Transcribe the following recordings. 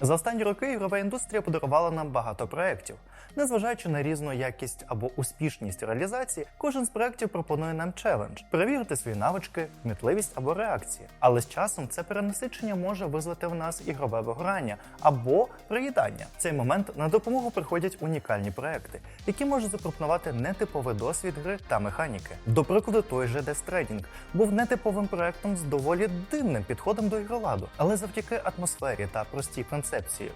За останні роки ігрова індустрія подарувала нам багато проєктів. Незважаючи на різну якість або успішність реалізації, кожен з проєктів пропонує нам челендж перевірити свої навички, кмітливість або реакції. Але з часом це перенасичення може визвати в нас ігрове вигорання або приїдання. В цей момент на допомогу приходять унікальні проекти, які можуть запропонувати нетиповий досвід гри та механіки. До прикладу, той же Death Stranding був нетиповим проектом з доволі дивним підходом до ігроладу, але завдяки атмосфері та простій концепції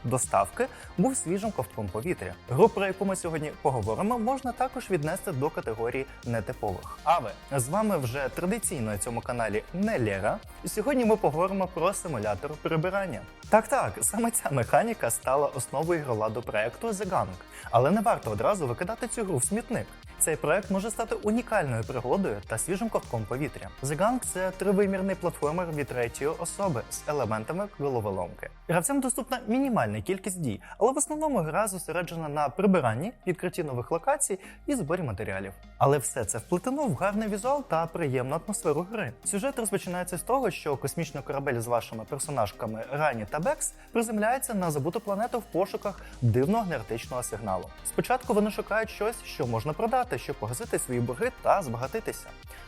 доставки був свіжим ковтком повітря. Гру, про яку ми сьогодні поговоримо, можна також віднести до категорії нетипових. А ви з вами вже традиційно на цьому каналі не Лера, сьогодні ми поговоримо про симулятор прибирання. Так, так, саме ця механіка стала основою ігроладу проекту The Gang. Але не варто одразу викидати цю гру в смітник. Цей проект може стати унікальною пригодою та свіжим ковтком повітря. The Gang – це тривимірний платформер від третьої особи з елементами головоломки. Гравцям доступна мінімальна кількість дій, але в основному гра зосереджена на прибиранні, відкритті нових локацій і зборі матеріалів. Але все це вплетено в гарний візуал та приємну атмосферу гри. Сюжет розпочинається з того, що космічний корабель з вашими персонажками Рані та Бекс приземляється на забуту планету в пошуках дивного енергетичного сигналу. Спочатку вони шукають щось, що можна продати, щоб погасити свої борги та збагатитися.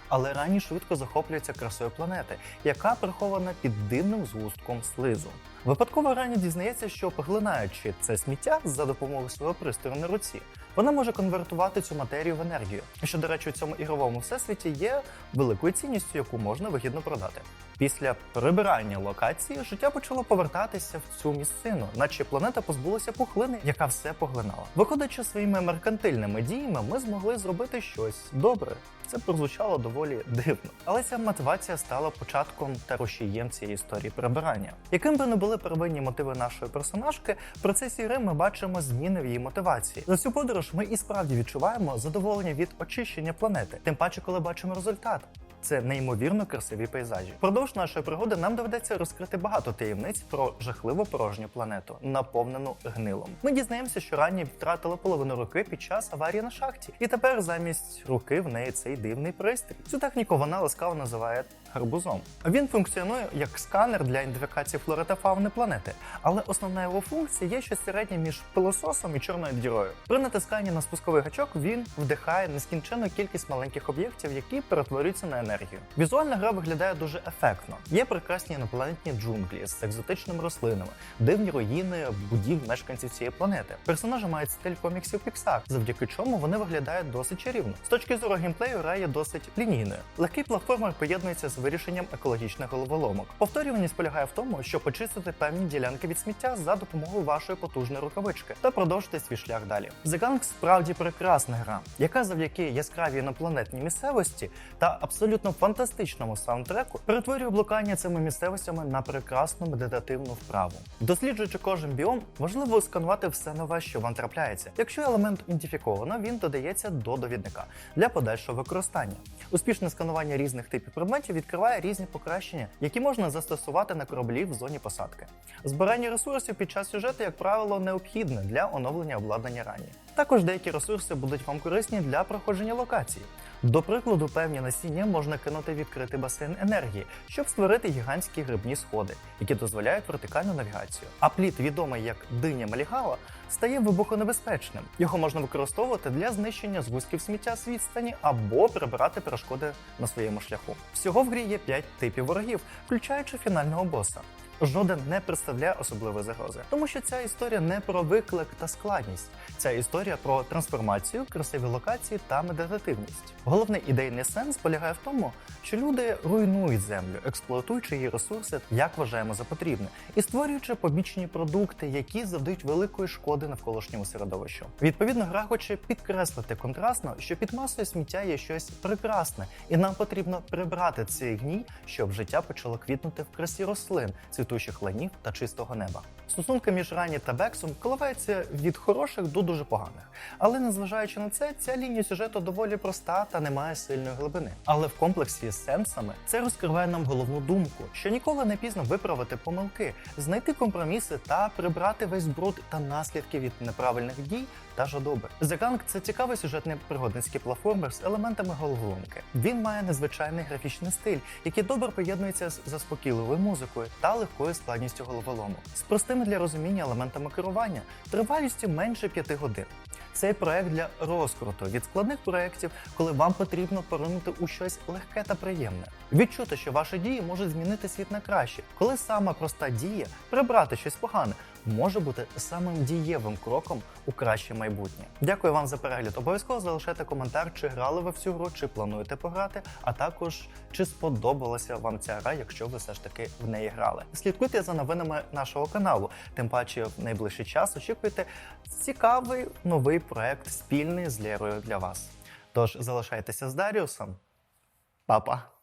Але Рані швидко захоплюється красою планети, яка прихована під дивним згустком слизу. Випадково Рані дізнається, що поглинаючи це сміття за допомогою свого пристрою на руці, вона може конвертувати цю матерію в енергію, що, до речі, у цьому ігровому всесвіті є великою цінністю, яку можна вигідно продати. Після прибирання локації життя почало повертатися в цю місцину, наче планета позбулася пухлини, яка все поглинала. Виходячи своїми меркантильними діями, ми змогли зробити щось добре. Це прозвучало доволі дивно, але ця мотивація стала початком та рушієм цієї історії прибирання. Яким би не були первинні мотиви нашої персонажки, в процесі гри ми бачимо зміни в її мотивації. За цю подорож ми і справді відчуваємо задоволення від очищення планети, тим паче, коли бачимо результат. Це неймовірно красиві пейзажі. Впродовж нашої пригоди нам доведеться розкрити багато таємниць про жахливо порожню планету, наповнену гнилом. Ми дізнаємося, що рані втратили половину руки під час аварії на шахті, і тепер замість руки в неї цей дивний пристрій. Цю техніку вона ласкаво називає гарбузом. Він функціонує як сканер для ідентифікації флори та фауни планети, але основна його функція є щось середнє між пилососом і чорною дірою. При натисканні на спусковий гачок він вдихає нескінченну кількість маленьких об'єктів, які перетворюються на енергію. Візуальна гра виглядає дуже ефектно. Є прекрасні інопланетні джунглі з екзотичними рослинами, дивні руїни будівель мешканців цієї планети. Персонажі мають стиль коміксів Pixar, завдяки чому вони виглядають досить чарівно. З точки зору геймплею гра є досить лінійною. Легкий платформер поєднується з вирішенням екологічних головоломок. Повторюваність полягає в тому, щоб почистити певні ділянки від сміття за допомогою вашої потужної рукавички та продовжити свій шлях далі. The Gang справді прекрасна гра, яка завдяки яскравій інопланетній місцевості та абсолютно фантастичному саундтреку перетворює блукання цими місцевостями на прекрасну медитативну вправу. Досліджуючи кожен біом, важливо сканувати все нове, що вам трапляється. Якщо елемент ідентифіковано, він додається до довідника для подальшого використання. Успішне сканування різних типів предметів відкриває різні покращення, які можна застосувати на кораблі в зоні посадки. Збирання ресурсів під час сюжету, як правило, необхідне для оновлення обладнання рані. Також деякі ресурси будуть вам корисні для проходження локацій. До прикладу, певні насіння можна кинути відкритий басейн енергії, щоб створити гігантські грибні сходи, які дозволяють вертикальну навігацію. А плід, відомий як диня Малігала, стає вибухонебезпечним. Його можна використовувати для знищення згустків сміття з відстані або прибирати перешкоди на своєму шляху. Всього в грі є 5 типів ворогів, включаючи фінального боса. Жоден не представляє особливої загрози, тому що ця історія не про виклик та складність. Ця історія про трансформацію, красиві локації та медитативність. Головний ідейний сенс полягає в тому, що люди руйнують землю, експлуатуючи її ресурси, як вважаємо за потрібне, і створюючи побічні продукти, які завдають великої шкоди навколишньому середовищу. Відповідно, гра хоче підкреслити контрастно, що під масою сміття є щось прекрасне, і нам потрібно прибрати цей гній, щоб життя почало квітнути в красі рослин, цвітучих ланів та чистого неба. Стосунки між Рані та Бексом коливаються від хороших до дуже поганих. Але незважаючи на це, ця лінія сюжету доволі проста та не має сильної глибини. Але в комплексі з сенсами це розкриває нам головну думку, що ніколи не пізно виправити помилки, знайти компроміси та прибрати весь бруд та наслідки від неправильних дій та жадоби. The Gang – це цікавий сюжетний пригодницький платформер з елементами головоломки. Він має незвичайний графічний стиль, який добре поєднується з заспокійливою музикою та легкою складністю головоломок. З простими простими для розуміння елементами керування, тривалістю менше 5 годин. Цей проект для розкруту від складних проєктів, коли вам потрібно поринути у щось легке та приємне. Відчути, що ваші дії можуть змінити світ на краще, коли сама проста дія прибрати щось погане може бути самим дієвим кроком у краще майбутнє. Дякую вам за перегляд. Обов'язково залишайте коментар, чи грали ви в цю гру, чи плануєте пограти, а також чи сподобалася вам ця гра, якщо ви все ж таки в неї грали. Слідкуйте за новинами нашого каналу. Тим паче, в найближчий час очікуйте цікавий новий проект спільний з Лєрою для вас. Тож залишайтеся з Даріусом. Па-па!